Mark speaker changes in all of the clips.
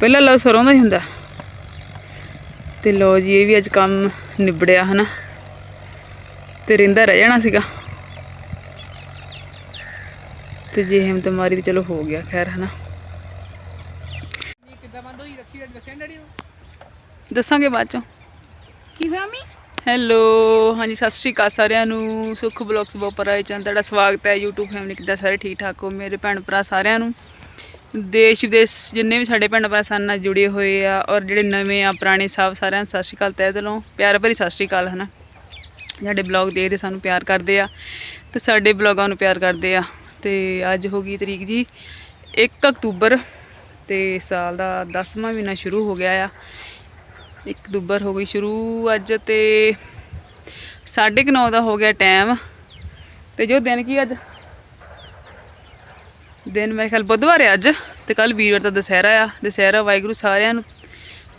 Speaker 1: ਪਹਿਲਾਂ ਲਓ ਸਰੋਂ ਦਾ ਹੀ ਹੁੰਦਾ। ਤੇ ਲੋ ਜੀ ਇਹ ਵੀ ਅੱਜ ਕੰਮ ਨਿਬੜਿਆ ਹਨਾ? ਤੇ ਰਿੰਦਾ ਰਹਿ ਜਾਣਾ ਸੀਗਾ। ਤੇ ਜੇ ਹਿੰਮਤ ਮਾਰੀ ਤੇ ਚਲੋ ਹੋ ਗਿਆ ਖੈਰ ਹਨਾ? ਦੱਸਾਂਗੇ ਬਾਅਦ ਚੋਂ।
Speaker 2: ਕੀ ਹੋਇਆ ਮੀ
Speaker 1: ਹੈਲੋ ਹਾਂਜੀ ਸਤਿ ਸ਼੍ਰੀ ਅਕਾਲ ਸਾਰਿਆਂ ਨੂੰ। ਸੁਖ ਬਲੌਗਸ ਬੋਪਰ ਤੁਹਾਡਾ ਸਵਾਗਤ ਹੈ YouTube ਫੈਮਿਲੀ ਕਿੱਦਾਂ ਸਾਰੇ ਠੀਕ ਠਾਕ ਹੋ? ਮੇਰੇ ਭੈਣ ਭਰਾ ਸਾਰਿਆਂ ਨੂੰ। ਦੇਸ਼ ਵਿਦੇਸ਼ ਜਿੰਨੇ ਵੀ ਸਾਡੇ ਭੈਣ ਭਰਾ ਸਾਡੇ ਨਾਲ ਜੁੜੇ ਹੋਏ ਆ ਔਰ ਜਿਹੜੇ ਨਵੇਂ ਆ, ਪੁਰਾਣੇ ਸਭ ਸਾਰਿਆਂ ਨੂੰ ਸਤਿ ਸ਼੍ਰੀ ਅਕਾਲ ਤਹਿ ਦਿਲੋਂ, ਪਿਆਰ ਭਰੀ ਸਤਿ ਸ਼੍ਰੀ ਅਕਾਲ, ਹਨਾ? ਸਾਡੇ ਬਲੌਗ ਦੇਖਦੇ ਸਾਨੂੰ ਪਿਆਰ ਕਰਦੇ ਆ ਤੇ ਸਾਡੇ ਬਲੌਗਾਂ ਨੂੰ ਪਿਆਰ ਕਰਦੇ ਆ। ਤੇ ਅੱਜ ਹੋ ਗਈ ਤਰੀਕ ਜੀ 1 ਅਕਤੂਬਰ ਤੇ ਸਾਲ ਦਾ 10ਵਾਂ ਮਹੀਨਾ ਸ਼ੁਰੂ ਹੋ ਗਿਆ ਆ। 1 ਅਕਤੂਬਰ ਹੋ ਗਈ ਸ਼ੁਰੂ, ਅੱਜ ਤੇ 9:30 ਦਾ ਹੋ ਗਿਆ ਟਾਈਮ ਤੇ ਜੋ ਦਿਨ ਕੀ ਅੱਜ? ਦਿਨ ਮੇਰੇ ਖਿਆਲ ਬੁੱਧਵਾਰ ਹੈ ਅੱਜ ਤੇ ਕੱਲ ਵੀਰਵਾਰ ਦਾ ਦੁਸਹਿਰਾ ਆ। ਦੁਸਹਿਰਾ ਵਾਹਿਗੁਰੂ ਸਾਰਿਆਂ ਨੂੰ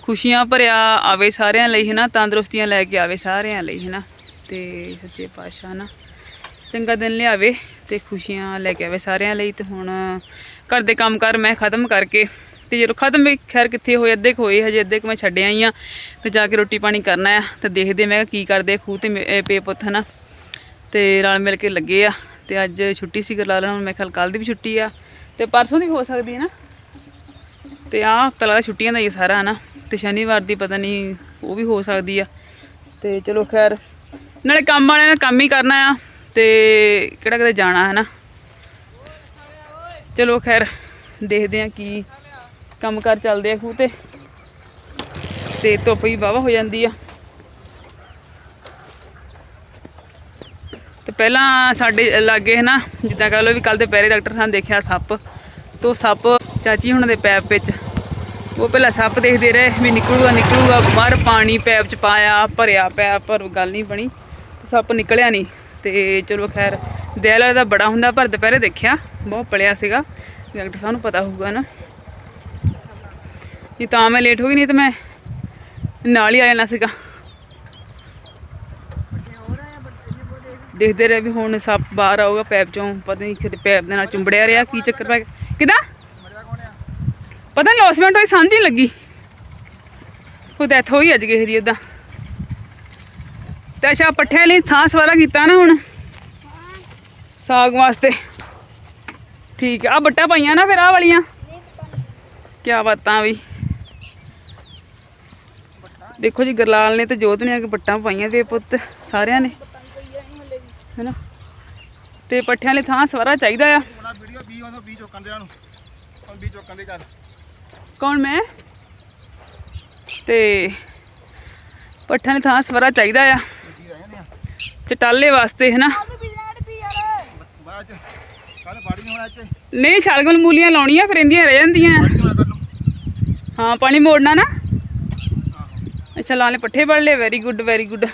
Speaker 1: ਖੁਸ਼ੀਆਂ ਭਰਿਆ ਆਵੇ ਸਾਰਿਆਂ ਲਈ ਹੈ ਨਾ ਤੰਦਰੁਸਤੀਆਂ ਲੈ ਕੇ ਆਵੇ ਸਾਰਿਆਂ ਲਈ ਹੈ ਨਾ ਤੇ ਸੱਚੇ ਪਾਤਸ਼ਾਹ ਨਾ ਚੰਗਾ ਦਿਨ ਲਿਆਵੇ ਤੇ ਖੁਸ਼ੀਆਂ ਲੈ ਕੇ ਆਵੇ ਸਾਰਿਆਂ ਲਈ ਤੇ ਹੁਣ ਘਰ ਦੇ ਕੰਮ ਕਰ ਮੈਂ ਖਤਮ ਕਰਕੇ ਤੇ ਜਦੋਂ ਖਤਮ ਵੀ, ਖੈਰ ਕਿੱਥੇ ਹੋਏ, ਅੱਧੇ ਕੁ ਹੋਏ, ਹਜੇ ਅੱਧੇ ਕੁ ਮੈਂ ਛੱਡ ਆਈ ਆ ਤੇ ਜਾ ਕੇ ਰੋਟੀ ਪਾਣੀ ਕਰਨਾ ਆ ਤੇ ਦੇਖਦੇ ਮੈਂ ਕਿਹਾ ਕੀ ਕਰਦੇ ਖੂਹ ਤੇ ਮੇ- ਪੇ ਪੁੱਤ, ਹਨਾ? ਤੇ ਰਲ ਮਿਲ ਕੇ ਲੱਗੇ ਆ ਤੇ ਅੱਜ ਛੁੱਟੀ ਸੀ ਗਰਲਾਲ ਹੁਣ ਮੈਂ ਖਿਆਲ ਕੱਲ ਦੀ ਵੀ ਛੁੱਟੀ ਆ ਤੇ ਪਰਸੋਂ ਦੀ ਵੀ ਹੋ ਸਕਦੀ ਹੈ ਨਾ। ਤੇ ਆਹ ਲੱਗਦਾ ਛੁੱਟੀਆਂ ਦਾ ਹੀ ਆ ਸਾਰਾ, ਹਨਾ। ਤੇ ਸ਼ਨੀਵਾਰ ਦੀ ਪਤਾ ਨਹੀਂ ਉਹ ਵੀ ਹੋ ਸਕਦੀ ਆ। ਤੇ ਚਲੋ ਖੈਰ, ਨਾਲੇ ਕੰਮ ਵਾਲਿਆਂ ਨੇ ਕੰਮ ਹੀ ਕਰਨਾ ਆ ਤੇ ਕਿਹੜਾ ਕਿਤੇ ਜਾਣਾ ਹੈ ਨਾ ਚਲੋ ਖੈਰ, ਦੇਖਦੇ ਆ ਕੀ ਕੰਮ ਕਾਰ ਚੱਲਦੇ ਆ ਖੂਹ ਤੇ। ਤੇ ਧੁੱਪ ਵੀ ਵਾਹਵਾ ਹੋ ਜਾਂਦੀ ਆ। ਪਹਿਲਾਂ ਸਾਡੇ ਲਾਗੇ ਹੈ ਨਾ ਜਿੱਦਾਂ ਕਹ ਲਓ ਵੀ ਕੱਲ ਦੇ ਪਹਿਰੇ ਡਾਕਟਰ ਸਾਹਿਬ ਦੇਖਿਆ ਸੱਪ, ਤੋ ਸੱਪ ਚਾਚੀ ਹੁਣ ਦੇ ਪੈਪ ਵਿੱਚ, ਉਹ ਪਹਿਲਾਂ ਸੱਪ ਦੇਖਦੇ ਰਹੇ, ਵੀ ਨਿਕਲੂਗਾ ਨਿਕਲੂਗਾ, ਬਾਹਰ ਪਾਣੀ ਪੈਪ ਚ ਪਾਇਆ, ਭਰਿਆ ਪੈਪ ਪਰ ਗੱਲ ਨਹੀਂ ਬਣੀ, ਸੱਪ ਨਿਕਲਿਆ ਨਹੀਂ, ਤੇ ਚਲੋ ਖੈਰ ਦਿਲ ਦਾ ਬੜਾ ਹੁੰਦਾ, ਪਰ ਦੁਪਹਿਰੇ ਦੇਖਿਆ, ਬਹੁਤ ਪਲਿਆ ਸੀਗਾ, ਡਾਕਟਰ ਸਾਹਿਬ ਨੂੰ ਪਤਾ ਹੋਊਗਾ ਨਾ। ਨਹੀਂ ਤਾਂ ਮੈਂ ਲੇਟ ਹੋ ਗਈ, ਨਹੀਂ ਤਾਂ ਮੈਂ ਨਾਲ ਹੀ ਆ ਜਾਣਾ ਸੀਗਾ। ਦੇਖਦੇ ਰਹੇ ਵੀ ਹੁਣ ਸੱਪ ਬਾਹਰ ਆਊਗਾ ਪੈਪ ਚੋਂ, ਪਤਾ ਨਹੀਂ ਕਿਤੇ ਪੈਪ ਦੇ ਨਾਲ ਚੁੰਬੜਿਆ ਰਿਹਾ, ਕੀ ਚੱਕਰ ਪੈ ਕਿਦਾਂ? ਪਤਾ ਨਹੀਂ ਲੌਸਮੈਂਟ ਹੋਈ ਸਮਝ ਨਹੀਂ ਲੱਗੀ। ਉਹ ਡੈਥ ਹੋਈ ਅੱਜ ਕਿਸੇ ਦੀ ਉਦਾਂ ਤੇ ਅੱਛਾ, ਪੱਠਿਆਂ ਲਈ ਥਾਂ ਸਵਾਰਾ ਕੀਤਾ ਨਾ ਹੁਣ। ਸਾਗ ਵਾਸਤੇ। ਠੀਕ ਆ ਬੱਟਾ ਪਾਈਆਂ ਨਾ ਫਿਰ, ਆਹ ਵਾਲੀਆਂ। ਕੀ ਬਾਤਾਂ ਵੀ ਦੇਖੋ ਜੀ, ਗਰਲਾਲ ਨੇ ਤੇ ਜੋਤ ਨੇ ਆ ਕੇ ਬੱਟਾਂ ਪਾਈਆਂ ਤੇ ਪੁੱਤ, ਸਾਰਿਆਂ ਨੇ। ਹੈਨਾ? ਤੇ ਪੱਠਿਆਂ ਲਈ ਥਾਂ ਸਵਾਰਾ ਚਾਹੀਦਾ ਆ।
Speaker 3: ਬਣਾ ਵੀਡੀਓ 20 ਉਹਨੂੰ 20 ਚੁੱਕਣ ਦੇ ਨੂੰ ਹੁਣ 20 ਚੁੱਕਣ ਦੇ ਚੱਲ।
Speaker 1: ਕੌਣ ਮੈਂ? ਤੇ ਪੱਠਿਆਂ ਲਈ ਥਾਂ ਸਵਾਰਾ ਚਾਹੀਦਾ ਆ। ਚਟਾਲੇ ਵਾਸਤੇ ਹੈਨਾ? ਨਹੀਂ ਛਲਗਲ ਮੂਲੀਆਂ ਲਾਉਣੀਆਂ ਫਿਰ ਇੰਦੀਆਂ ਰਹਿ ਜਾਂਦੀਆਂ। ਹਾਂ ਪਾਣੀ ਮੋੜਨਾ ਨਾ। ਅੱਛਾ ਲਾਲੇ ਪੱਠੇ ਪੜ ਲਏ। ਵੈਰੀ ਗੁੱਡ ਵੈਰੀ ਗੁੱਡ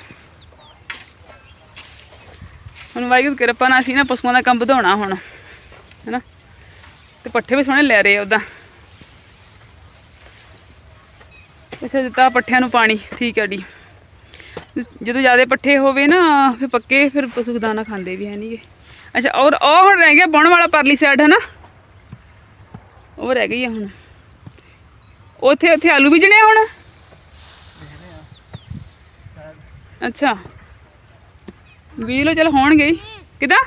Speaker 1: ਹੁਣ ਵਾਹਿਗੁਰੂ ਕਿਰਪਾ ਨਾਲ ਅਸੀਂ ਨਾ ਪਸ਼ੂਆਂ ਦਾ ਕੰਮ ਵਧਾਉਣਾ ਹੁਣ, ਹੈਨਾ? ਤੇ ਪੱਠੇ ਵੀ ਸੋਹਣੇ ਲੈ ਰਹੇ ਆ ਉਦਾਂ। ਅੱਛਾ ਦਿੱਤਾ ਪੱਠਿਆਂ ਨੂੰ ਪਾਣੀ, ਠੀਕ ਹੈ ਜੀ ਜਦੋਂ ਜ਼ਿਆਦਾ ਪੱਠੇ ਹੋਵੇ ਨਾ, ਫਿਰ ਪੱਕੇ, ਫਿਰ ਪਸ਼ੂ ਦਾਣਾ ਖਾਂਦੇ ਵੀ ਹੈ ਨਹੀਂਗੇ ਅੱਛਾ, ਔਰ ਉਹ ਹੁਣ ਰਹਿ ਗਿਆ ਬਣ ਵਾਲਾ ਪਰਲੀ ਸਾਈਡ ਹੈ ਨਾ ਉਹ ਰਹਿ ਗਈ ਆ ਹੁਣ। ਉੱਥੇ ਉੱਥੇ ਆਲੂ ਬੀਜਣੇ ਆ ਹੁਣ? ਅੱਛਾ। ਬੀਜ ਲੋ ਚਲ ਹੋਣਗੇ ਹੀ। ਕਿੱਦਾਂ?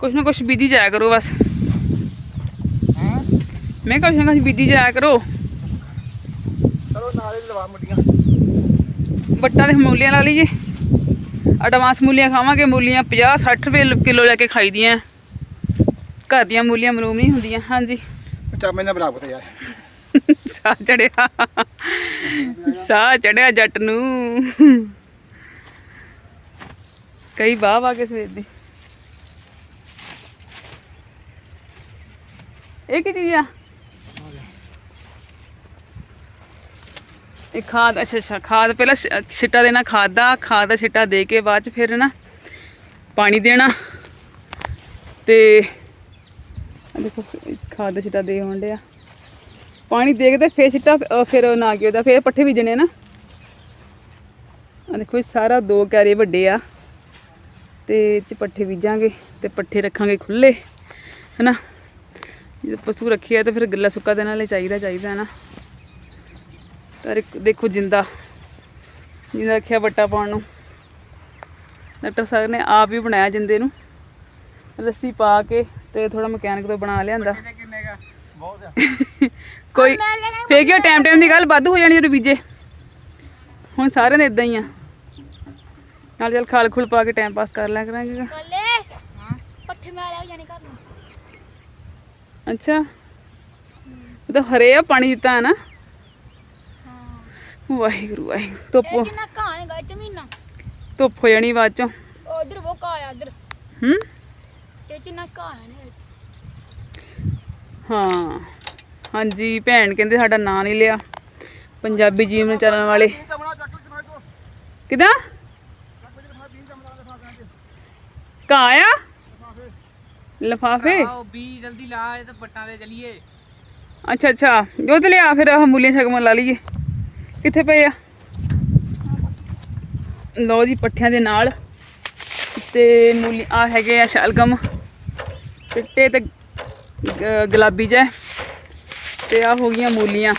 Speaker 1: ਕੁਛ ਨਾ ਕੁਛ ਬੀਜੀ ਜਾਇਆ ਕਰੋ ਬਸ। ਮੈਂ ਕੁਛ ਨਾ ਕੁਛ ਬੀਜੀ ਜਾਇਆ ਕਰੋ।
Speaker 3: ਚਲੋ ਨਾਲੇ ਲਵਾ ਮੁੱਡੀਆਂ
Speaker 1: ਵੱਟਾਂ ਦੇ ਮੂਲੀਆਂ ਲਾ ਲਈਏ। ਐਡਵਾਂਸ ਮੂਲੀਆਂ ਖਾਵਾਂਗੇ ਮੂਲੀਆਂ 50 60 ਰੁਪਏ ਕਿਲੋ ਲੈ ਕੇ ਖਾਈਦੀਆਂ ਘਰ ਦੀਆਂ ਮੂਲੀਆਂ ਮਲੂਮ ਨਹੀਂ ਹੁੰਦੀਆਂ ਹਾਂਜੀ।
Speaker 3: ਚਾ ਮੈਨਾਂ ਬਣਾ ਪੁੱਤ ਯਾਰ
Speaker 1: ਸਾਹ ਚੜਿਆ। ਸਾਹ ਚੜਿਆ ਜੱਟ ਨੂੰ। ਕਈ ਵਾਹ ਵਾਹ ਕੇ ਸਵੇਰ ਦੀ। ਇਹ ਕੀ ਚੀਜ਼ ਆ? ਇਹ ਖਾਦ, ਅੱਛਾ ਅੱਛਾ, ਖਾਦ। ਪਹਿਲਾਂ ਛ- ਛਿੱਟਾ ਦੇਣਾ ਖਾਦ ਦਾ ਖਾਦ ਦਾ ਛਿੱਟਾ ਦੇ ਕੇ ਬਾਅਦ ਚ ਫਿਰ ਨਾ ਪਾਣੀ ਦੇਣਾ। ਤੇ ਦੇਖੋ, ਖਾਦ ਦਾ ਛਿੱਟਾ ਦੇ ਹੋਣ ਡਿਆ। ਪਾਣੀ ਦੇ ਕੇ ਤੇ ਫੇਰ ਛਿੱਟਾ ਫਿਰ ਨਾ ਕਿ ਉਹਦਾ, ਫੇਰ ਪੱਠੇ ਬੀਜਣੇ ਨਾ। ਆ ਦੇਖੋ, ਇਹ ਸਾਰਾ ਦੋ ਕੈਰੇ ਵੱਡੇ ਆ। ਤੇ ਚ ਪੱਠੇ ਬੀਜਾਂਗੇ ਤੇ ਪੱਠੇ ਰੱਖਾਂਗੇ ਖੁੱਲੇ ਹਨਾ? ਜੇ ਪਸ਼ੂ ਰੱਖਿਆ ਤਾਂ ਫਿਰ ਗਿੱਲਾ ਸੁੱਕਾ ਦੇ ਨਾਲੇ ਚਾਹੀਦਾ ਚਾਹੀਦਾ ਹੈ ਨਾ ਪਰ ਦੇਖੋ ਜਿੰਦਾ ਜਿੰਦਾ ਰੱਖਿਆ ਵੱਟਾ ਪਾਉਣ ਨੂੰ। ਡਾਕਟਰ ਸਾਹਿਬ ਨੇ ਆਪ ਹੀ ਬਣਾਇਆ ਜਿੰਦੇ ਨੂੰ। ਰੱਸੀ ਪਾ ਕੇ ਤੇ ਥੋੜਾ ਮਕੈਨਿਕ ਤੋਂ ਬਣਾ ਲਿਆਂਦਾ। ਕੋਈ ਫੇਰ ਟਾਈਮ ਟਾਈਮ ਦੀ ਗੱਲ ਵੱਧ ਹੋ ਜਾਣੀ ਜਦੋਂ ਬੀਜੇ। ਹੁਣ ਸਾਰਿਆਂ ਦੇ ਇਦਾਂ ਹੀ ਆ। ਨਾਲ ਚੱਲ ਖਾਲ ਖੁਲ ਪਾ ਕੇ ਟਾਈਮ ਪਾਸ ਕਰ ਲਿਆ ਕਰਾਂਗੇ।
Speaker 2: ਕੱਲੇ ਹਾਂ ਪੱਠੇ ਮੈਂ ਲੈ ਕੇ ਜਾਣੇ ਘਰ ਨੂੰ।
Speaker 1: ਅੱਛਾ। ਉਹ ਤਾਂ ਹਰੇ ਆ ਪਾਣੀ ਦਿੱਤਾ ਹੈ ਨਾ।
Speaker 2: ਹਾਂ।
Speaker 1: ਵਾਹਿਗੁਰੂ ਵਾਹਿਗੁਰੂ। ਧੁੱਪ
Speaker 2: ਇਹ ਕਿੰਨਾ ਘਾਹ ਨੇ ਗਾ ਜ਼ਮੀਨਾਂ?
Speaker 1: ਧੁੱਪ ਹੋ ਜਾਣੀ ਬਾਅਦ ਚੋਂ।
Speaker 2: ਉਧਰ ਉਹ ਘਾਹ ਆ ਉਧਰ
Speaker 1: ਹੂੰ?
Speaker 2: ਤੇ ਕਿੰਨਾ ਘਾਹ ਨੇ
Speaker 1: ਹਾਂ। ਹਾਂਜੀ ਭੈਣ ਕਹਿੰਦੇ ਸਾਡਾ ਨਾਂ ਨਹੀਂ ਲਿਆ। ਪੰਜਾਬੀ ਜੀਵਨ ਚੱਲਣ ਵਾਲੇ।
Speaker 3: ਕੇ
Speaker 1: ਕਿਦਾਂ? ਕਾ ਆ ਲਫਾਫੇ?
Speaker 4: ਆਓ ਬੀ ਜਲਦੀ ਲਾ ਇਹ ਤਾਂ ਪੱਟਾਂ ਤੇ ਚਲੀਏ।
Speaker 1: ਅੱਛਾ ਅੱਛਾ ਉਹ ਤੇ ਲਿਆ ਫਿਰ ਆਹ ਮੂਲੀਆਂ ਸ਼ਗਮਨ ਲਾ ਲਈਏ। ਕਿੱਥੇ ਪਏ ਆ? ਲਓ ਜੀ ਪੱਠਿਆਂ ਦੇ ਨਾਲ। ਤੇ ਮੂਲੀ ਆ ਹੈਗੇ ਆ ਸ਼ਲਗਮ। ਚਿੱਟੇ ਤੇ ਗੁਲਾਬੀ ਜਿਹਾ ਤੇ ਆ ਹੋ ਗਈਆਂ ਮੂਲੀਆਂ।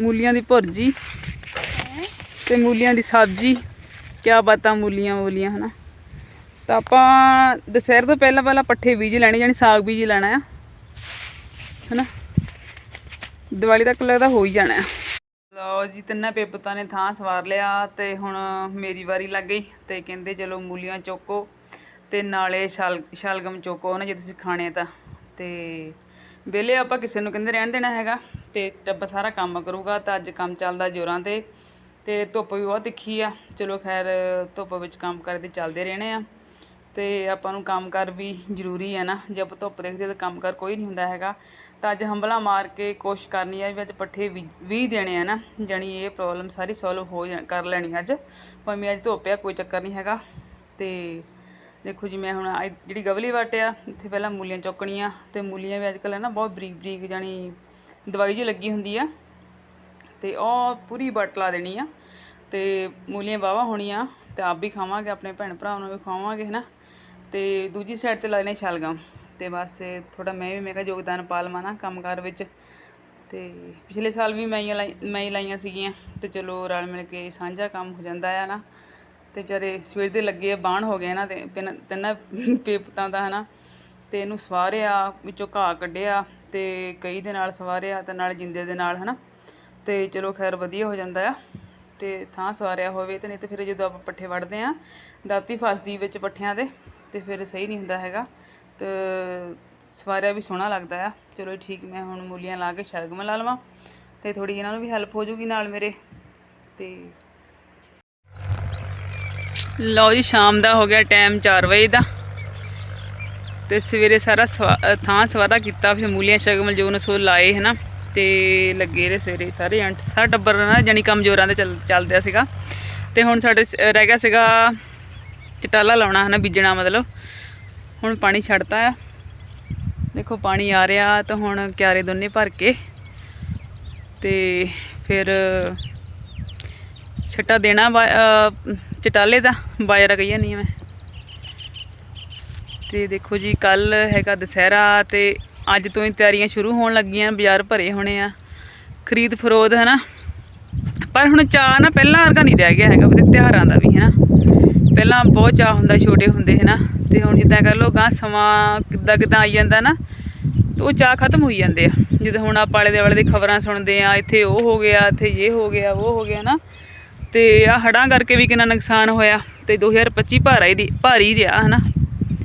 Speaker 1: ਮੂਲੀਆਂ ਦੀ ਭੁਰਜੀ। ਤੇ ਮੂਲੀਆਂ ਦੀ ਸਬਜ਼ੀ। ਕਿਆ ਬਾਤਾਂ ਮੂਲੀਆਂ ਮੂਲੀਆਂ ਹਨਾ? ਤਾਂ ਆਪਾਂ ਦੁਸਹਿਰ ਤੋਂ ਪਹਿਲਾਂ ਪਹਿਲਾਂ ਪੱਠੇ ਬੀਜ ਲੈਣੇ ਜਾਨੀ ਸਾਗ ਬੀਜ ਲੈਣਾ ਆ। ਹਨਾ? ਦੀਵਾਲੀ ਤੱਕ ਲੱਗਦਾ ਹੋ ਹੀ ਜਾਣਾ ਆ। ਲਓ ਜੀ, ਤਿੰਨਾਂ ਪੇਪਤਾਂ ਨੇ ਥਾਂ ਸਵਾਰ ਲਿਆ ਤੇ ਹੁਣ ਮੇਰੀ ਵਾਰੀ ਲੱਗ ਗਈ ਤੇ ਕਹਿੰਦੇ ਚਲੋ ਮੂਲੀਆਂ ਚੋਕੋ ਤੇ ਨਾਲੇ ਸ਼ਲ, ਸ਼ਲਗਮ ਚੋਕੋ ਨਾ ਜੇ ਤੁਸੀਂ ਖਾਣੇ ਤਾਂ। ਤੇ ਵਿਹਲੇ ਆਪਾਂ ਕਿਸੇ ਨੂੰ ਕਹਿੰਦੇ ਰਹਿਣ ਦੇਣਾ ਹੈਗਾ ਤੇ ਰੱਬ ਸਾਰਾ ਕੰਮ ਕਰੂਗਾ ਤਾਂ ਅੱਜ ਕੰਮ ਚੱਲਦਾ ਜ਼ੋਰਾਂ ਤੇ। ਤੇ ਧੁੱਪ ਵੀ ਬਹੁਤ ਤਿੱਖੀ ਆ। ਚਲੋ ਖੈਰ, ਧੁੱਪ ਵਿੱਚ ਕੰਮ ਕਰਦੇ ਚੱਲਦੇ ਰਹਿਣੇ ਆ। ਤੇ ਆਪਾਂ ਨੂੰ ਕੰਮ ਕਰ ਵੀ ਜ਼ਰੂਰੀ ਹੈ ਨਾ। ਜੇ ਆਪਾਂ ਧੁੱਪ ਦੇਖਦੇ ਤਾਂ ਕੰਮ ਕਰ ਕੋਈ ਨਹੀਂ ਹੁੰਦਾ ਹੈਗਾ। ਤਾਂ ਅੱਜ ਹੰਬਲਾ ਮਾਰ ਕੇ ਕੋਸ਼ਿਸ਼ ਕਰਨੀ ਆ ਵੀ ਅੱਜ ਪੱਠੇ 20 ਦੇਣੇ ਆ ਨਾ। ਜਾਣੀ ਇਹ ਪ੍ਰੋਬਲਮ ਸਾਰੀ ਸੋਲਵ ਹੋ ਜਾ- ਕਰ ਲੈਣੀ ਅੱਜ। ਭਾਵੇਂ ਅੱਜ ਧੁੱਪ ਆ, ਕੋਈ ਚੱਕਰ ਨਹੀਂ ਹੈਗਾ। ਤੇ ਦੇਖੋ ਜੀ, ਮੈਂ ਹੁਣ ਆਹ ਜਿਹੜੀ ਗਵਲੀ ਵਾਟਿਆ ਇੱਥੇ ਪਹਿਲਾਂ ਮੂਲੀਆਂ ਚੁੱਕਣੀਆਂ। ਤੇ ਮੂਲੀਆਂ ਵੀ ਅੱਜ ਕੱਲ੍ਹ ਨਾ ਬਹੁਤ ਬਰੀਕ ਬਰੀਕ ਜਾਣੀ ਦਵਾਈ ਜੀ ਲੱਗੀ ਹੁੰਦੀ ਆ। ਤੇ ਉਹ ਪੂਰੀ ਵੱਟ ਲਾ ਦੇਣੀ ਆ। ਤੇ ਮੂਲੀਆਂ ਵਾਹਵਾ ਹੋਣੀਆਂ। ਤੇ ਆਪ ਵੀ ਖਾਵਾਂਗੇ, ਆਪਣੇ ਭੈਣ ਭਰਾਵਾਂ ਨੂੰ ਵੀ ਖਵਾਵਾਂਗੇ ਹੈ ਨਾ ਤੇ ਦੂਜੀ ਸਾਈਡ ਤੇ ਲਾ ਦੇਣੇ ਸ਼ਲਗਮ। ਤੇ ਬਸ ਥੋੜਾ ਮੈਂ ਵੀ ਮੈਂ ਕਿਹਾ ਯੋਗਦਾਨ ਪਾ ਲਵਾਂ ਨਾ ਕੰਮਕਾਰ ਵਿੱਚ। ਤੇ ਪਿਛਲੇ ਸਾਲ ਵੀ ਮੈਂ ਲਾਈ ਮੈਂ ਲਾਈਆਂ ਸੀਗੀਆਂ। ਤੇ ਚਲੋ ਰਲ ਮਿਲ ਕੇ ਸਾਂਝਾ ਕੰਮ ਹੋ ਜਾਂਦਾ ਆ ਨਾ। ਤੇ ਵਿਚਾਰੇ ਸਵੇਰ ਦੇ ਲੱਗੇ ਆ, ਬਾਣ ਹੋ ਗਏ ਨਾ ਤੇ ਤਿੰਨ- ਤਿੰਨਾਂ ਪੇਪਤਾਂ ਦਾ ਹਨਾ। ਤੇ ਇਹਨੂੰ ਸਵਾਰਿਆ ਵਿੱਚੋਂ ਘਾਹ ਕੱਢਿਆ ਤੇ ਕਈ ਦੇ ਨਾਲ ਸਵਾਰਿਆ ਤੇ ਨਾਲ ਜਿੰਦੇ ਦੇ ਨਾਲ ਹਨਾ। ਤੇ ਚਲੋ ਖੈਰ ਵਧੀਆ ਹੋ ਜਾਂਦਾ ਆ। ਤੇ ਥਾਂ ਸਵਾਰਿਆ ਹੋਵੇ ਤੇ ਨਹੀਂ ਤੇ ਫਿਰ ਜਦੋਂ ਆਪਾਂ ਪੱਠੇ ਵੜਦੇ ਆ ਦਾਤੀ ਫਸਦੀ ਵਿੱਚ ਪੱਠਿਆਂ ਦੇ ਤੇ ਫਿਰ ਸਹੀ ਨਹੀਂ ਹੁੰਦਾ ਹੈਗਾ। ਤੇ ਸਵਾਰਿਆ ਵੀ ਸੋਹਣਾ ਲੱਗਦਾ ਆ। ਚਲੋ ਠੀਕ, ਮੈਂ ਹੁਣ ਮੂਲੀਆਂ ਲਾ ਕੇ ਸ਼ਲਗਮ ਲਾ ਲਵਾਂ ਤੇ ਥੋੜੀ ਇਹਨਾਂ ਨੂੰ ਵੀ ਹੈਲਪ ਹੋ ਜੂਗੀ ਨਾਲ ਮੇਰੇ। ਤੇ ਲਓ ਜੀ, ਸ਼ਾਮ ਦਾ ਹੋ ਗਿਆ ਟਾਈਮ 4 ਵਜੇ ਦਾ। ਤੇ ਸਵੇਰੇ ਸਾਰਾ ਸਵਾ- ਥਾਂ ਸਵਾਰਾ ਕੀਤਾ, ਫਿਰ ਮੂਲੀਆਂ ਸ਼ਗਮਲ ਜੋ ਨਸੋ ਲਾਏ, ਹਨਾ? ਤੇ ਲੱਗੇ ਰਹੇ ਸਵੇਰੇ ਸਾਰੇ ਜੰਟ ਸਾਰਾ ਟੱਬਰ ਨਾ ਜਾਨੀ ਕਮਜ਼ੋਰਾਂ ਦੇ ਚੱਲ, ਚੱਲਦਿਆ ਸੀਗਾ। ਤੇ ਹੁਣ ਸਾਡੇ ਸ- ਰਹਿ ਗਿਆ ਸੀਗਾ ਚਟਾਲਾ ਲਾਉਣਾ ਹਨਾ ਬੀਜਣਾ ਮਤਲਬ। ਹੁਣ ਪਾਣੀ ਛੱਡਤਾ ਆ। ਦੇਖੋ ਪਾਣੀ ਆ ਰਿਹਾ ਤਾਂ ਹੁਣ ਕਿਆਰੇ ਦੋਨੇ ਭਰ ਕੇ ਤੇ ਫਿਰ ਛੱਟਾ ਦੇਣਾ ਵਾ- ਚਟਾਲੇ ਦਾ, ਬਾਜਰਾ ਕਹੀਆ ਨਹੀਂ ਮੈਂ। ਤੇ ਦੇਖੋ ਜੀ ਕੱਲ ਹੈਗਾ ਦੁਸਹਿਰਾ ਤੇ ਅੱਜ ਤੋਂ ਹੀ ਤਿਆਰੀਆਂ ਸ਼ੁਰੂ ਹੋਣ ਲੱਗੀਆਂ, ਬਾਜ਼ਾਰ ਭਰੇ ਹੋਣੇ ਆ। ਖਰੀਦ ਫਰੋਦ ਹੈ ਨਾ ਪਰ ਹੁਣ ਚਾਹ ਨਾ ਪਹਿਲਾਂ ਵਰਗਾ ਨਹੀਂ ਰਹਿ ਗਿਆ ਹੈਗਾ ਉਹਦੇ ਤਿਉਹਾਰਾਂ ਦਾ ਵੀ ਹੈ ਨਾ ਪਹਿਲਾਂ ਬਹੁਤ ਚਾਹ ਹੁੰਦਾ ਛੋਟੇ ਹੁੰਦੇ ਹੈ ਨਾ ਤੇ ਹੁਣ ਜਿੱਦਾਂ ਕਰ ਲੋ ਗਾਂ ਸਮਾਂ ਕਿੱਦਾਂ ਕਿੱਦਾਂ ਆਈ ਜਾਂਦਾ ਨਾ, ਤੇ ਉਹ ਚਾਹ ਖਤਮ ਹੋਈ ਜਾਂਦੇ ਆ। ਜਦੋਂ ਹੁਣ ਆਪਾਂ ਆਲੇ ਦੁਆਲੇ ਦੀ ਖਬਰਾਂ ਸੁਣਦੇ ਆ, ਇੱਥੇ ਉਹ ਹੋ ਗਿਆ, ਇੱਥੇ ਇਹ ਹੋ ਗਿਆ, ਉਹ ਹੋ ਗਿਆ ਨਾ ਤੇ ਆ ਹੜਾਂ ਕਰਕੇ ਵੀ ਕਿੰਨਾ ਨੁਕਸਾਨ ਹੋਇਆ, ਤੇ 2025 ਭਾਰਾ ਹੀ ਭਾਰੀ ਰਿਹਾ ਹਨਾ?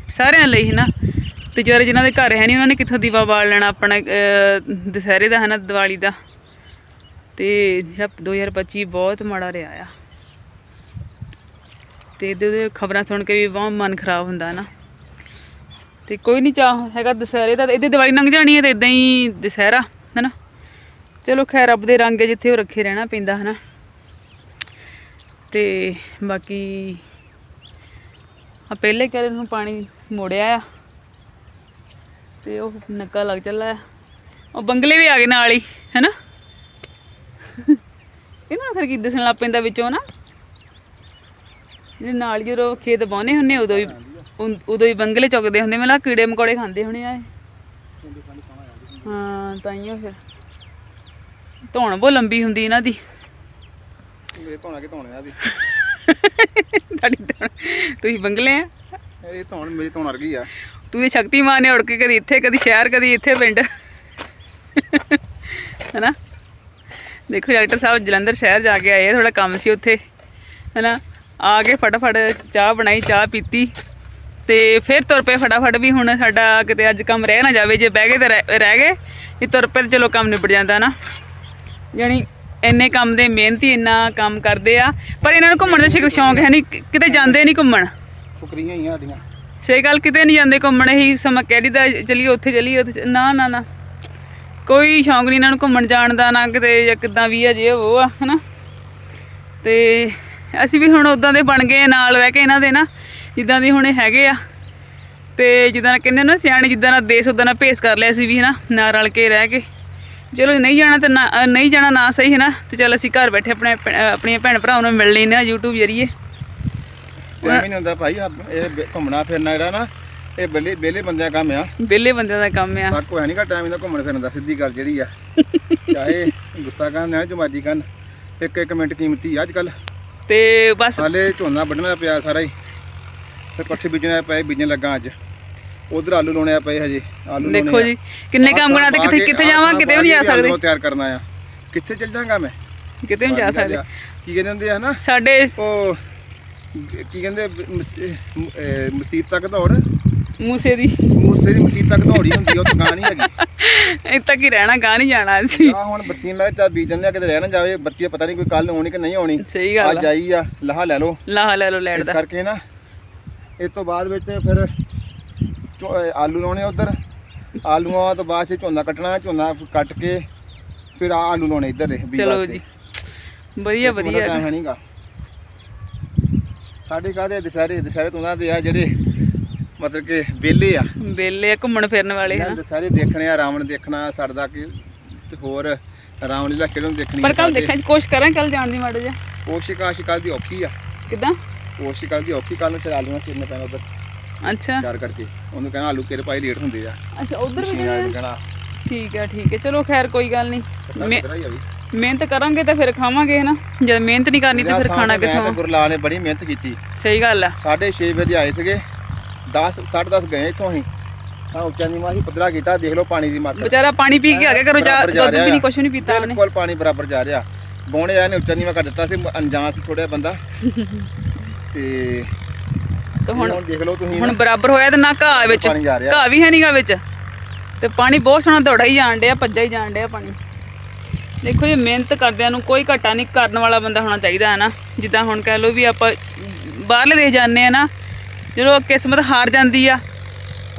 Speaker 1: ਸਾਰਿਆਂ ਲਈ, ਹਨਾ? ਤੇ ਜਿਹੜੇ ਜਿਨ੍ਹਾਂ ਦੇ ਘਰ ਹੈ ਨਹੀਂ, ਉਹਨਾਂ ਨੇ ਕਿੱਥੋਂ ਦੀਵਾ ਬਾਲ ਲੈਣਾ ਆਪਣਾ ਦੁਸਹਿਰੇ ਦਾ, ਹਨਾ, ਦੀਵਾਲੀ ਦਾ? ਤੇ ਜਿਹੜਾ 2025 ਬਹੁਤ ਮਾੜਾ ਰਿਹਾ ਆ। ਤੇ ਇਹਦੇ ਖਬਰਾਂ ਸੁਣ ਕੇ ਵੀ ਬਹੁਤ ਮਨ ਖਰਾਬ ਹੁੰਦਾ ਨਾ। ਤੇ ਕੋਈ ਨਹੀਂ ਚਾਹ ਹੈਗਾ ਦੁਸਹਿਰੇ ਦਾ, ਇਹਦੇ ਦੀਵਾਲੀ ਲੰਘ ਜਾਣੀ ਹੈ ਤੇ ਇਦਾਂ ਹੀ ਦੁਸਹਿਰਾ, ਹਨਾ। ਚਲੋ ਖੈਰ, ਰੱਬ ਦੇ ਰੰਗ ਹੈ ਜਿੱਥੇ ਉਹ ਰੱਖੇ ਰਹਿਣਾ ਪੈਂਦਾ, ਹਨਾ। ਤੇ ਬਾਕੀ ਆ ਪਹਿਲੇ ਕਰੇ ਨੂੰ ਪਾਣੀ ਮੋੜਿਆ ਆ, ਤੇ ਉਹ ਨੱਕਾ ਲੱਗ ਚੱਲਾ ਆ। ਉਹ ਬੰਗਲੇ ਵੀ ਆ ਗਏ ਨਾਲ ਹੀ, ਹੈਨਾ। ਇਹਨਾਂ ਨੂੰ ਫਿਰ ਕੀ ਦੱਸਣ ਲੱਗ ਪੈਂਦਾ ਵਿੱਚੋਂ ਨਾ। ਜਿਹੜੇ ਨਾਲ ਜਦੋਂ ਖੇਤ ਬਾਉਨੇ ਹੁੰਨੇ ਉਦੋਂ ਵੀ ਉਦੋਂ ਹੀ ਬੰਗਲੇ ਚੁੱਕਦੇ ਹੁੰਦੇ ਮੈਨੂੰ ਲੱਗਦਾ ਕੀੜੇ ਮਕੌੜੇ ਖਾਂਦੇ ਹੋਣੇ ਆ ਹਾਂ ਤਾਈਓ ਫਿਰ। ਧੌਣ ਬਹੁਤ ਲੰਬੀ ਹੁੰਦੀ ਇਹਨਾਂ ਦੀ।
Speaker 3: ਇਹ ਧੋਣਾ ਕਿ ਧੋਣੇ ਆ ਵੀ।
Speaker 1: ਤੁਹਾਡੀ ਧੌਣ ਤੁਸੀਂ ਬੰਗਲੇ ਆ?
Speaker 3: ਇਹ ਧੋਣ ਮੇਰੀ ਧੋਣ ਵਰਗੀ ਆ।
Speaker 1: ਤੂੰ ਇਹ ਸ਼ਕਤੀਮਾਨ ਨੇ ਉੜ ਕੇ ਕਦੀ ਇੱਥੇ ਕਦੀ ਸ਼ਹਿਰ ਕਦੀ ਇੱਥੇ ਪਿੰਡ। ਹੈਨਾ? ਦੇਖੋ ਡਾਕਟਰ ਸਾਹਿਬ ਜਲੰਧਰ ਸ਼ਹਿਰ ਜਾ ਕੇ ਆਏ ਥੋੜਾ ਕੰਮ ਸੀ ਉੱਥੇ। ਹੈਨਾ? ਆ ਕੇ ਫਟਾਫਟ ਚਾਹ ਬਣਾਈ ਚਾਹ ਪੀਤੀ। ਤੇ ਫਿਰ ਤੁਰ ਪਏ ਫਟਾਫਟ ਵੀ ਹੁਣ ਸਾਡਾ ਕਿਤੇ ਅੱਜ ਕੰਮ ਰਹਿ ਨਾ ਜਾਵੇ ਜੇ ਬਹਿ ਗਏ ਤਾਂ ਰਹਿ ਗਏ। ਇਹ ਤੁਰ ਪਏ ਤਾਂ ਚਲੋ ਕੰਮ ਨਿਬੜ ਜਾਂਦਾ ਨਾ। ਯਾਨੀ ਇੰਨੇ ਕੰਮ ਦੇ ਮਿਹਨਤੀ ਇੰਨਾ ਕੰਮ ਕਰਦੇ ਆ। ਪਰ ਇਹਨਾਂ ਨੂੰ ਘੁੰਮਣ ਦਾ ਸ਼ੌਕ ਸ਼ੌਂਕ ਹੈ ਨਹੀਂ ਕਿਤੇ ਜਾਂਦੇ ਨਹੀਂ ਘੁੰਮਣ।
Speaker 3: ਫੁਕਰੀਆਂ ਹੀ ਆ ਸਾਡੀਆਂ।
Speaker 1: ਸਹੀ ਗੱਲ ਕਿਤੇ ਨਹੀਂ ਜਾਂਦੇ ਘੁੰਮਣ ਇਹੀ ਸਮਾਂ ਕਹਿ ਦੀਦਾ ਚਲੀਏ ਉੱਥੇ ਚਲੀਏ ਉੱਥੇ ਨਾ ਨਾ ਨਾ। ਕੋਈ ਸ਼ੌਂਕ ਨਹੀਂ ਇਹਨਾਂ ਨੂੰ ਘੁੰਮਣ ਜਾਣ ਦਾ ਨਾ ਕਿਤੇ ਜਾਂ ਕਿੱਦਾਂ ਵੀ ਆ ਜੇ ਉਹ ਆ ਹਨਾ। ਤੇ ਅਸੀਂ ਵੀ ਹੁਣ ਉਦਾਂ ਦੇ ਬਣ ਗਏ ਨਾਲ ਰਹਿ ਕੇ ਇਹਨਾਂ ਦੇ ਨਾ ਜਿੱਦਾਂ ਦੇ ਹੁਣ ਇਹ ਹੈਗੇ ਆ। ਤੇ ਜਿੱਦਾਂ ਕਹਿੰਦੇ ਨਾ ਸਿਆਣੇ ਜਿੱਦਾਂ ਦਾ ਦੇਸ਼ ਉਦਾਂ ਦਾ ਭੇਸ ਕਰ ਲਿਆ ਅਸੀਂ ਵੀ ਹਨਾ ਨਾਲ ਰਲ ਕੇ ਰਹਿ ਕੇ। ਚਲੋ ਨਹੀਂ ਜਾਣਾ ਤੇ ਨਹੀਂ ਜਾਣਾ ਨਾ ਸਹੀ ਹੈ ਨਾ ਤੇ ਚਲ ਅਸੀਂ ਘਰ ਬੈਠੇ ਆਪਣੇ ਆਪਣੀਆਂ ਭੈਣ ਭਰਾਵਾਂ ਨੂੰ ਮਿਲ ਲੈਂਦੇ ਆ YouTube ਜਰੀਏ।
Speaker 3: ਐਵੇਂ ਨਹੀਂ ਹੁੰਦਾ ਭਾਈ ਇਹ ਘੁੰਮਣਾ ਫਿਰਨਾ ਜਿਹੜਾ ਨਾ ਇਹ ਬੇਲੇ ਬੇਲੇ ਬੰਦਿਆਂ ਦਾ ਕੰਮ ਆ।
Speaker 1: ਵਿਹਲੇ ਬੰਦਿਆਂ ਦਾ ਕੰਮ ਆ।
Speaker 3: ਸਾਡੇ ਕੋਲ ਹੈ ਨਹੀਂ ਘਾ ਟਾਈਮ ਇਹਦਾ ਘੁੰਮਣ ਫਿਰਨ ਦਾ ਸਿੱਧੀ ਗੱਲ ਜਿਹੜੀ ਆ। ਚਾਹੇ ਗੁੱਸਾ ਕਰਨ ਨਾ ਜਮਾਜੀ ਕਰਨ ਇੱਕ ਇੱਕ ਮਿੰਟ ਕੀਮਤੀ ਆ ਅੱਜ ਕੱਲ
Speaker 1: ਤੇ ਬਸ
Speaker 3: ਹਾਲੇ ਝੋਨਾ ਵੱਢਣਾ ਪਿਆ ਸਾਰਾ ਹੀ। ਫਿਰ ਪੱਠੇ ਬੀਜਣਾ ਪਏ ਬੀਜਣ ਲੱਗਾ ਅੱਜ। ਉਧਰ ਆਲੂ ਲਾਉਣੇ ਪਏ ਹਜੇ। ਆਲੂ
Speaker 1: ਦੇਖੋ
Speaker 3: ਆ।
Speaker 1: ਜੀ ਕਿੰਨੇ ਕੰਮ ਕਰਨਾ ਤੇ ਕਿੱਥੇ ਕਿੱਥੇ ਜਾਵਾਂ ਕਿਤੇ ਨਹੀਂ ਜਾ ਸਕਦੇ।
Speaker 3: ਤਿਆਰ ਕਰਨਾ ਆ। ਕਿੱਥੇ ਚੱਲ ਜਾਵਾਂਗਾ ਮੈਂ?
Speaker 1: ਕਿਤੇ ਨਹੀਂ ਜਾ ਸਕਦੇ।
Speaker 3: ਕੀ ਕਹਿੰਦੇ ਹੁੰਦੇ ਆ ਨਾ?
Speaker 1: ਸਾਡੇ
Speaker 3: ਉਹ ਕੀ ਕਹਿੰਦੇ ਮਸੀਤ ਤੱਕ ਦੌੜ
Speaker 1: ਮੂਸੇ ਦੀ।
Speaker 3: ਮੂਸੇ ਦੀ ਮਸੀਤ ਤੱਕ ਦੌੜੀ ਹੁੰਦੀ ਆ, ਉਹ ਦੁਕਾਨ ਹੀ ਹੈਗੀ।
Speaker 1: ਇੱਥੇ ਕੀ ਰਹਿਣਾ ਗਾਂ ਨਹੀਂ ਜਾਣਾ ਅਸੀਂ।
Speaker 3: ਆ ਹੁਣ ਬਰਸੀਨ ਮੈਂ ਚਾ ਬੀਜ ਦਿੰਦੇ ਆ ਕਿਤੇ ਰਹਿ ਨਾ ਜਾਵੇ ਬੱਤੀ ਪਤਾ ਨਹੀਂ ਕੋਈ ਕੱਲ ਆਉਣੀ ਕਿ ਨਹੀਂ ਆਉਣੀ
Speaker 1: ਸਹੀ ਗੱਲ ਆ।
Speaker 3: ਜਾਈ ਆ ਲਾਹਾ ਲੈ ਲਓ।
Speaker 1: ਲਾਹ ਲੈ ਲੋ ਲੈਟ
Speaker 3: ਇਸ
Speaker 1: ਦਾ।
Speaker 3: ਕਰਕੇ ਨਾ ਇਸ ਤੋਂ ਬਾਅਦ ਵਿੱਚ ਫਿਰ ਅਹ ਆਲੂ ਲਾਉਣੇ ਉਧਰ। ਆਲੂਆਂ ਤੋਂ ਬਾਅਦ ਚ ਝੋਨਾ ਕੱਟਣਾ ਝੋਨਾ ਕੱਟ ਕੇ ਫਿਰ ਆ ਆਲੂ ਲਾਉਣੇ ਇੱਧਰ ਦੇ ਬੀਜ
Speaker 1: ਚਲੋ
Speaker 3: ਵਾਸਤੇ।
Speaker 1: ਜੀ। ਵਧੀਆ ਵਧੀਆ
Speaker 3: ਟਾਈਮ ਹੈ ਨਹੀਂਗਾ ਸਾਡੇ ਕਾਹਦੇ ਦੁਸਹਿਰੇ ਦੁਸਹਿਰੇ ਤੋਂ ਉਹਨਾਂ ਦੇ ਆ ਜਿਹੜੇ ਮਤਲਬ ਕਿ ਵਿਹਲੇ ਆ।
Speaker 1: ਵੇਲੇ ਘੁੰਮਣ ਫਿਰਨ ਵਾਲੇ ਹਨ
Speaker 3: ਦੁਸਹਿਰੇ ਦੇਖਣੇ ਆ ਰਾਵਣ ਦੇਖਣਾ ਸਰਦਾ ਕਿ ਤੇ ਹੋਰ ਰਾਮਲੀਲਾ ਖੇਡਣ ਦੇਖਣੀ
Speaker 1: ਪਰ ਕੱਲ ਦੇਖਾਂ ਕੋਸ਼ਿਸ਼ ਕਰਾਂ ਕੱਲ ਜਾਣ ਦੀ ਮਾੜਾ ਜਿਹਾ।
Speaker 3: ਕੋਸ਼ਿਸ਼ ਆਸ਼ਿਕਾਲ ਦੀ ਔਖੀ ਆ।
Speaker 1: ਕਿਦਾਂ?
Speaker 3: ਕੋਸ਼ਿਸ਼ ਦੀ ਔਖੀ ਕੱਲ ਨੂੰ ਫਿਰ ਆਲੂ ਨਾਲ ਕਿਰਨੇ ਪੈਣਾ ਉਧਰ।
Speaker 1: ਅੱਛਾ।
Speaker 3: ਚਾਰ ਕਰਕੇ। ਉਹਨੂੰ ਕਹਿਣਾ ਆਲੂ ਕਿਹੜੇ ਪਾਈ ਲੇਟ ਹੁੰਦੇ ਆ।
Speaker 1: ਅੱਛਾ ਉਧਰ ਵੀ
Speaker 3: ਕਹਿਣਾ।
Speaker 1: ਠੀਕ ਹੈ ਠੀਕ ਹੈ ਚਲੋ ਖੈਰ ਕੋਈ ਗੱਲ ਨਹੀਂ।
Speaker 3: ਹੀ ਆ
Speaker 1: ਮਿਹਨਤ ਕਰਾਂਗੇ ਤਾਂ ਫਿਰ ਖਾਵਾਂਗੇ ਹਨਾ? ਜਦ ਮਿਹਨਤ ਨਹੀਂ ਕਰਨੀ ਤਾਂ ਫਿਰ ਖਾਣਾ
Speaker 3: ਮੈਂ ਤੇ
Speaker 1: ਕਿੱਥੋਂ?
Speaker 3: ਗੁਰਲਾ ਨੇ ਬੜੀ ਮਿਹਨਤ ਕੀਤੀ।
Speaker 1: ਸਹੀ ਗੱਲ ਆ।
Speaker 3: 6:30 ਵਜੇ ਆਏ ਸੀਗੇ। 10 10:30 ਗਏ ਇੱਥੋਂ ਅਸੀਂ। ਤਾਂ ਉੱਚਾ ਨੀਵਾਂ ਹੀ ਪੱਧਰਾ ਕੀਤਾ ਦੇਖ ਲਓ ਪਾਣੀ ਦੀ ਮਾਤਰਾ।
Speaker 1: ਵਿਚਾਰਾ ਪਾਣੀ ਪੀ ਕੇ ਆ ਗਿਆ ਘਰੋਂ ਜਾ
Speaker 3: ਬਰਾਬਰ ਜਾ
Speaker 1: ਦੁੱਧ ਵੀ
Speaker 3: ਰਿਹਾ।
Speaker 1: ਨਹੀਂ ਕੁਛ ਨਹੀਂ ਪੀਤਾ ਉਹਨੇ।
Speaker 3: ਬਿਲਕੁਲ ਪਾਣੀ ਬਰਾਬਰ ਜਾ ਰਿਹਾ। ਬੋਣੇ ਆ ਨੇ ਉੱਚਾ ਨੀਵਾਂ ਕਰ ਦਿੱਤਾ ਸੀ ਅਣਜਾਣ ਸੀ ਥੋੜਿਆ ਬੰਦਾ। ਤੇ
Speaker 1: ਤੇ
Speaker 3: ਹੁਣ
Speaker 1: ਹੁਣ
Speaker 3: ਦੇਖ ਲਓ ਤੁਸੀਂ
Speaker 1: ਹੁਣ ਬਰਾਬਰ ਹੋਇਆ ਤੇ ਨਾ ਘਾਹ ਵਿੱਚ।
Speaker 3: ਪਾਣੀ ਜਾ ਰਿਹਾ।
Speaker 1: ਘਾਹ ਵੀ ਹੈ ਨਹੀਂਗਾ ਵਿੱਚ। ਤੇ ਪਾਣੀ ਬਹੁਤ ਸੋਹਣਾ ਦੌੜਾ ਹੀ ਜਾਣ ਡਿਆ ਭੱਜਾ ਹੀ ਜਾਣ ਡਿਆ ਪਾਣੀ। ਦੇਖੋ ਇਹ ਮਿਹਨਤ ਕਰਦਿਆਂ ਨੂੰ ਕੋਈ ਘਾਟਾ ਨਹੀਂ ਕਰਨ ਵਾਲਾ ਬੰਦਾ ਹੋਣਾ ਚਾਹੀਦਾ ਹੈ ਨਾ। ਜਿੱਦਾਂ ਹੁਣ ਕਹਿ ਲਓ ਵੀ ਆਪਾਂ ਬਾਹਰਲੇ ਦੇਸ਼ ਜਾਂਦੇ ਆ ਨਾ ਜਦੋਂ ਕਿਸਮਤ ਹਾਰ ਜਾਂਦੀ ਆ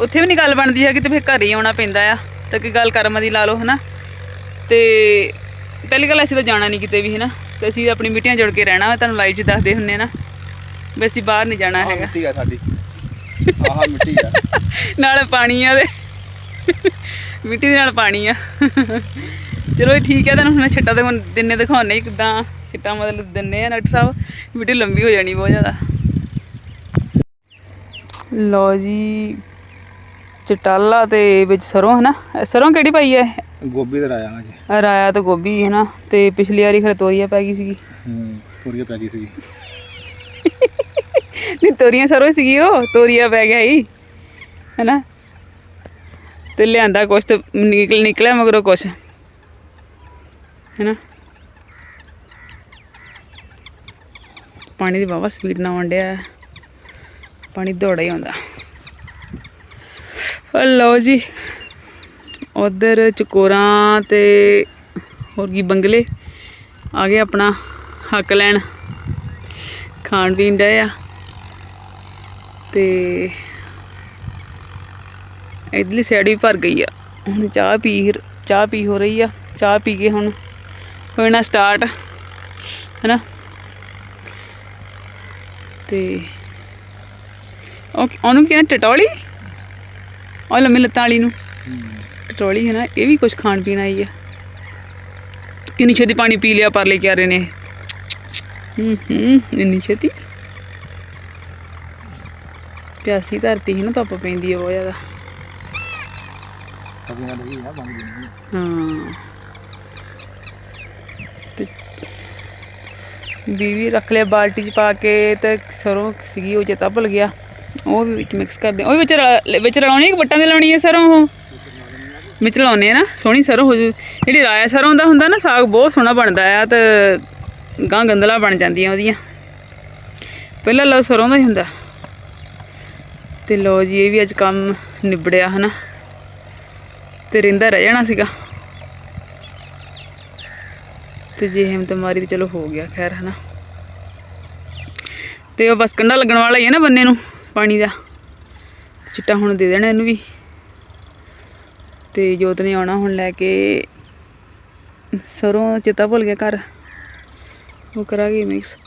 Speaker 1: ਉੱਥੇ ਵੀ ਨਹੀਂ ਗੱਲ ਬਣਦੀ ਹੈਗੀ ਤੇ ਫਿਰ ਘਰ ਹੀ ਆਉਣਾ ਪੈਂਦਾ ਆ। ਤਾਂ ਕੀ ਗੱਲ ਕਰਮਾਂ ਦੀ ਲਾ ਲਓ ਹਨਾ। ਤੇ ਪਹਿਲੀ ਗੱਲ ਅਸੀਂ ਤਾਂ ਜਾਣਾ ਨਹੀਂ ਕਿਤੇ ਵੀ ਹਨਾ। ਤੇ ਅਸੀਂ ਆਪਣੀ ਮਿੱਟੀਆਂ ਜੁੜ ਕੇ ਰਹਿਣਾ ਵਾ ਤੁਹਾਨੂੰ ਲਾਈਵ 'ਚ ਦੱਸਦੇ ਹੁੰਨੇ ਨਾ। ਵੀ ਅਸੀਂ ਬਾਹਰ ਨਹੀਂ ਜਾਣਾ ਹੈਗਾ।
Speaker 3: ਮਿੱਟੀ ਆ ਸਾਡੀ। ਆਹ ਮਿੱਟੀ ਆ।
Speaker 1: ਨਾਲ ਪਾਣੀ ਆ ਤੇ ਮਿੱਟੀ ਦੇ ਨਾਲ ਪਾਣੀ ਆ। ਚਲੋ ਠੀਕ ਹੈ ਤੁਹਾਨੂੰ ਹੁਣ ਛੱਟਾ ਤੇ ਹੁਣ ਦਿਨੇ ਦਿਖਾਉਣੇ ਕਿਦਾਂ ਛਿੱਟਾ ਮਤਲਬ ਦਿੰਨੇ ਆ ਡਾਕਟਰ ਸਾਹਿਬ। ਵੀਡੀਓ ਲੰਬੀ ਹੋ ਜਾਣੀ ਬਹੁਤ ਜ਼ਿਆਦਾ। ਲਓ ਜੀ ਚਟਾਲਾ ਤੇ ਵਿੱਚ ਸਰੋਂ ਹਨਾ ਇਹ ਸਰੋਂ ਕਿਹੜੀ ਪਾਈ ਹੈ?
Speaker 3: ਗੋਭੀ ਦਾ ਰਾਇਆ ਜੀ।
Speaker 1: ਰਾਇਆ ਤੇ ਗੋਭੀ ਹਨਾ ਤੇ ਪਿਛਲੀ ਵਾਰੀ ਖਰੇ ਤੋਰੀਆ ਪੈ ਗਈ ਸੀਗੀ।
Speaker 3: ਹੂੰ ਥੋੜੀ ਪੈ ਗਈ ਸੀਗੀ।
Speaker 1: ਨਹੀਂ ਤੋਰੀਆਂ ਸਰੋਂ ਸੀਗੀ ਉਹ ਤੋਰੀਆ ਪੈ ਗਿਆ ਹੀ ਹੈਨਾ ਤੇ ਲਿਆਂਦਾ ਕੁਛ ਤੇ ਨਿਕਲ ਨਿਕਲਿਆ ਮਗਰੋਂ ਕੁਛ ਹੈਨਾ ਪਾਣੀ ਦੀ ਵਾਵਾ ਸਪੀਡ ਨਾਲ ਆਉਣ ਡਿਆ। ਪਾਣੀ ਦੌੜਾ ਹੀ ਆਉਂਦਾ। ਲਓ ਜੀ, ਉਧਰ ਚਕੋਰਾਂ ਤੇ ਹੋਰ ਕੀ ਬੰਗਲੇ। ਆ ਗਏ ਆਪਣਾ ਹੱਕ ਲੈਣ। ਖਾਣ ਪੀਣ ਡਏ ਆ। ਤੇ ਇਧਰਲੀ ਸਾਈਡ ਵੀ ਭਰ ਗਈ ਆ। ਹੁਣ ਚਾਹ ਪੀ ਚਾਹ ਪੀ ਹੋ ਰਹੀ ਆ। ਚਾਹ ਪੀ ਕੇ ਹੁਣ ਹੋਣਾ ਸਟਾਰਟ ਹੈਨਾ? ਤੇ ਉਹ ਉਹਨੂੰ ਕਹਿੰਦੇ ਟਟੌਲੀ? ਉਹ ਲੰਮੀ ਲੱਤਾਂ ਵਾਲੀ ਨੂੰ। ਟਟੌਲੀ ਹੈ ਨਾ, ਇਹ ਵੀ ਕੁਝ ਖਾਣ ਪੀਣ ਆਈ ਆ। ਕਿੰਨੀ ਛੇਤੀ ਪਾਣੀ ਪੀ ਲਿਆ, ਪਰਲੇ ਕਿਆਰੇ ਨੇ। ਹੂੰ ਹੂੰ, ਇੰਨੀ ਛੇਤੀ? ਪਿਆਸੀ ਧਰਤੀ ਸੀ ਨਾ, ਧੁੱਪ ਪੈਂਦੀ ਹੈ ਬਹੁਤ ਜ਼ਿਆਦਾ।
Speaker 3: ਤਵੀਆਂ ਲਈ ਆ ਬਣ ਗਈ
Speaker 1: ਹਾਂ। ਤੇ ਬੀਵੀ ਰੱਖ ਲਿਆ, ਬਾਲਟੀ ਚ ਪਾ ਕੇ ਤੇ ਸਰੋਂ ਸੀਗੀ, ਉਹ ਚੇਤਾ ਭੁੱਲ ਗਿਆ। ਉਹ ਵੀ ਵਿੱਚ ਮਿਕਸ ਕਰਦੇ ਉਹ ਵਿੱਚ ਰਲਾ- ਵਿੱਚ ਰਲਾਉਣੀ ਕਿ ਵੱਟਾਂ ਦੇ ਲਾਉਣੀ ਹੈ ਸਰੋਂ ਉਹ? ਵਿੱਚ ਲਾਉਣੇ ਆ ਨਾ, ਸੋਹਣੀ ਸਰੋਂ ਹੋ ਜੂ। ਜਿਹੜੀ ਰਾਇਆ ਸਰੋਂ ਦਾ ਹੁੰਦਾ ਨਾ, ਸਾਗ ਬਹੁਤ ਸੋਹਣਾ ਬਣਦਾ ਆ ਤੇ ਗਾਂ ਗੰਦਲਾ ਬਣ ਜਾਂਦੀਆਂ ਉਹਦੀਆਂ। ਪਹਿਲਾਂ ਲਓ ਸਰੋਂ ਦਾ ਹੀ ਹੁੰਦਾ। ਤੇ ਲਓ ਜੀ, ਇਹ ਵੀ ਅੱਜ ਕੰਮ ਨਿਬੜਿਆ ਹਨਾ। ਤੇ ਰਿੰਦਾ ਰਹਿ ਜਾਣਾ ਸੀਗਾ। ਤੇ ਜੇ ਹਿੰਮਤ ਮਾਰੀ ਤੇ ਚਲੋ ਹੋ ਗਿਆ ਖੈਰ ਹਨਾ। ਤੇ ਉਹ ਬਸ ਕੰਡਾ ਲੱਗਣ ਵਾਲਾ ਹੀ ਹੈ ਨਾ ਬੰਨੇ ਨੂੰ। ਪਾਣੀ ਦਾ। ਚਿੱਟਾ ਹੁਣ ਦੇ ਦੇਣਾ ਇਹਨੂੰ ਵੀ। ਤੇ ਜੋਤ ਨੇ ਆਉਣਾ ਹੁਣ ਲੈ ਕੇ। ਸਰੋਂ ਚਿੱਤਾ ਭੁੱਲ ਗਿਆ ਘਰ। ਉਹ ਕਰਾਂਗੇ ਮਿਕਸ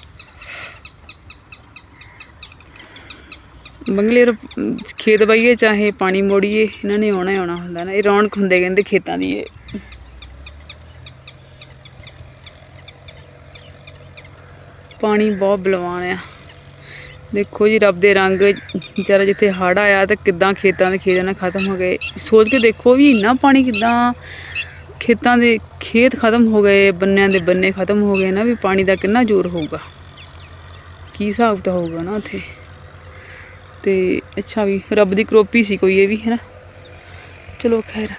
Speaker 1: ਬੰਗਲੇ ਰੋ- ਖੇਤ ਬਾਈਏ, ਚਾਹੇ ਪਾਣੀ ਮੋੜੀਏ, ਇਹਨਾਂ ਨੇ ਆਉਣਾ ਹੀ ਆਉਣਾ ਹੁੰਦਾ ਨਾ। ਇਹ ਰੌਣਕ ਹੁੰਦੇ ਕਹਿੰਦੇ ਖੇਤਾਂ ਦੀ ਇਹ। ਪਾਣੀ ਬਹੁਤ ਬਲਵਾਨ ਆ। ਦੇਖੋ ਜੀ, ਰੱਬ ਦੇ ਰੰਗ ਵਿਚਾਰਾ ਜਿੱਥੇ ਹੜ੍ਹ ਆਇਆ ਤੇ ਕਿੱਦਾਂ ਖੇਤਾਂ ਦੇ ਖੇਤ ਨਾਲ ਖਤਮ ਹੋ ਗਏ। ਸੋਚ ਕੇ ਦੇਖੋ ਵੀ ਇੰਨਾ ਪਾਣੀ ਕਿੱਦਾਂ ਖੇਤਾਂ ਦੇ ਖੇਤ ਖਤਮ ਹੋ ਗਏ, ਬੰਨਿਆਂ ਦੇ ਬੰਨੇ ਖਤਮ ਹੋ ਗਏ ਨਾ ਵੀ ਪਾਣੀ ਦਾ ਕਿੰਨਾ ਜ਼ੋਰ ਹੋਊਗਾ। ਕੀ ਹਿਸਾਬ ਤਾਂ ਹੋਊਗਾ ਨਾ ਉੱਥੇ। ਤੇ ਅੱਛਾ ਵੀ ਰੱਬ ਦੀ ਕਰੋਪੀ ਸੀ ਕੋਈ ਇਹ ਵੀ ਹੈ ਨਾ ਚਲੋ ਖੈਰ।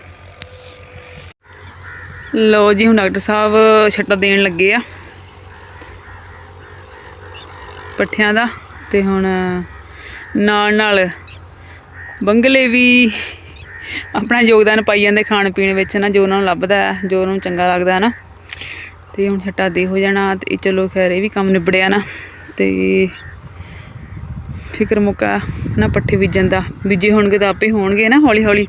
Speaker 1: ਲਓ ਜੀ, ਹੁਣ ਡਾਕਟਰ ਸਾਹਿਬ ਛੱਟਾ ਦੇਣ ਲੱਗੇ ਆ। ਪੱਠਿਆਂ ਦਾ। ਤੇ ਹੁਣ ਨਾਲ ਨਾਲ ਬੰਗਲੇ ਵੀ ਆਪਣਾ ਯੋਗਦਾਨ ਪਾਈ ਜਾਂਦੇ ਖਾਣ ਪੀਣ ਵਿੱਚ ਨਾ, ਜੋ ਉਹਨਾਂ ਨੂੰ ਲੱਭਦਾ, ਜੋ ਉਹਨਾਂ ਨੂੰ ਚੰਗਾ ਲੱਗਦਾ ਹੈ ਨਾ ਤੇ ਹੁਣ ਛੱਟਾ ਦੇ ਹੋ ਜਾਣਾ ਤੇ ਚਲੋ ਖੈਰ ਇਹ ਵੀ ਕੰਮ ਨਿਬੜਿਆ ਨਾ, ਤੇ ਫਿਕਰ ਮੁੱਕਾ ਨਾ ਪੱਠੇ ਬੀਜਣ ਦਾ। ਬੀਜੇ ਹੋਣਗੇ ਤਾਂ ਆਪੇ ਹੋਣਗੇ ਨਾ ਹੌਲੀ ਹੌਲੀ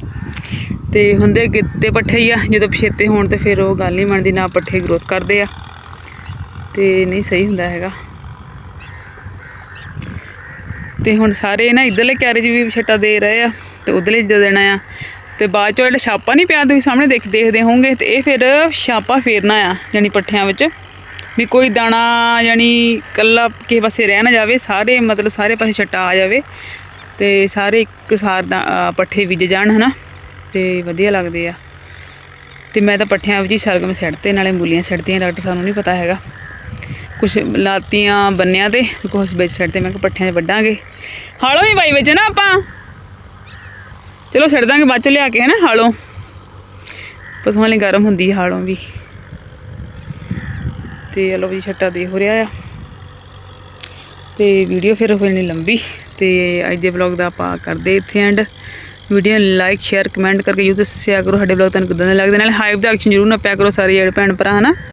Speaker 1: ਤੇ ਹੁੰਦੇ ਗਿੱਤੇ ਪੱਠੇ ਹੀ ਆ, ਜਦੋਂ ਪਛੇਤੇ ਹੋਣ ਤੇ ਫਿਰ ਉਹ ਗੱਲ ਨਹੀਂ ਬਣਦੀ, ਨਾ ਪੱਠੇ ਗਰੋਥ ਕਰਦੇ ਆ। ਤੇ ਨਹੀਂ ਸਹੀ ਹੁੰਦਾ ਹੈਗਾ। ਤੇ ਹੁਣ ਸਾਰੇ ਨਾ ਇਧਰਲੇ ਕੈਰੇਜ ਵੀ ਛੱਟਾ ਦੇ ਰਹੇ ਆ ਤੇ ਉਧਰਲੇ ਦੇ ਦੇਣਾ ਆ। ਤੇ ਬਾਅਦ ਚੋਂ ਜਿਹੜਾ ਛਾਪਾ ਨਹੀਂ ਪਿਆ ਤੁਸੀਂ ਸਾਹਮਣੇ ਦੇਖ, ਦੇਖਦੇ ਹੋਵੋਗੇ ਤੇ ਇਹ ਫਿਰ ਛਾਪਾ ਫੇਰਨਾ ਆ, ਯਾਨੀ ਪੱਠਿਆਂ ਵਿੱਚ। ਵੀ ਕੋਈ ਦਾਣਾ ਯਾਨੀ ਕੱਲਾ ਕਿਸੇ ਪਾਸੇ ਰਹਿ ਨਾ ਜਾਵੇ, ਸਾਰੇ ਮਤਲਬ ਸਾਰੇ ਪਾਸੇ ਛੱਟਾ ਆ ਜਾਵੇ ਤੇ ਸਾਰੇ ਇੱਕ ਸਾਰ ਦਾ ਪੱਠੇ ਬੀਜ ਜਾਣ, ਹਨਾ? ਤੇ ਵਧੀਆ ਲੱਗਦੇ ਆ। ਤੇ ਮੈਂ ਤਾਂ ਪੱਠਿਆਂ ਵਿੱਚ ਹੀ ਸ਼ਲਗਮ ਸਿੱਟਤੇ ਨਾਲੇ ਮੂਲੀਆਂ ਸਿੱਟਤੀਆਂ ਡਾਕਟਰ ਸਾਨੂੰ ਨਹੀਂ ਪਤਾ ਹੈਗਾ। ਕੁਛ ਲਾਤੀਆਂ ਬੰਨਿਆਂ ਤੇ, ਕੁਛ ਵਿੱਚ ਸਿੱਟਤੇ ਮੈਂ ਕਿ ਪੱਠਿਆਂ 'ਚ ਵੱਢਾਂਗੇ। ਹਾਲੋ ਵੀ ਬਾਈ ਵਿੱਚ ਨਾ ਆਪਾਂ। ਚਲੋ ਛੱਡ ਦਾਂਗੇ, ਬਾਅਦ ਚ ਲਿਆ ਕੇ ਹੈ ਨਾ ਹਾਲੋਂ। ਪਸ਼ੂਆਂ ਲਈ ਗਰਮ ਹੁੰਦੀ ਹੈ ਹਾਲੋਂ ਵੀ। ਤੇ ਲਓ ਵੀ ਛੱਟਾ ਦੇ ਹੋ ਰਿਹਾ ਆ। ਤੇ ਵੀਡੀਓ ਫਿਰ ਹੋਈ ਨਹੀਂ ਲੰਬੀ। ਤੇ ਅੱਜ ਦੇ ਵਲੌਗ ਦਾ ਆਪਾਂ ਕਰਦੇ ਇੱਥੇ and video like share comment ਕਰਕੇ ਜਰੂਰ ਦੱਸਿਆ ਕਰੋ। ਸਾਡੇ ਵਲੌਗ ਤੁਹਾਨੂੰ ਕਿਦਾਂ ਦੇ ਲੱਗਦੇ ਨਾਲ ਹਾਈਪ ਦਾ ਐਕਸ਼ਨ ਜਰੂਰ ਨਾ ਪਿਆ ਕਰੋ ਸਾਰੇ ਜਿਹੜੇ ਭੈਣ ਭਰਾ, ਹਨਾ।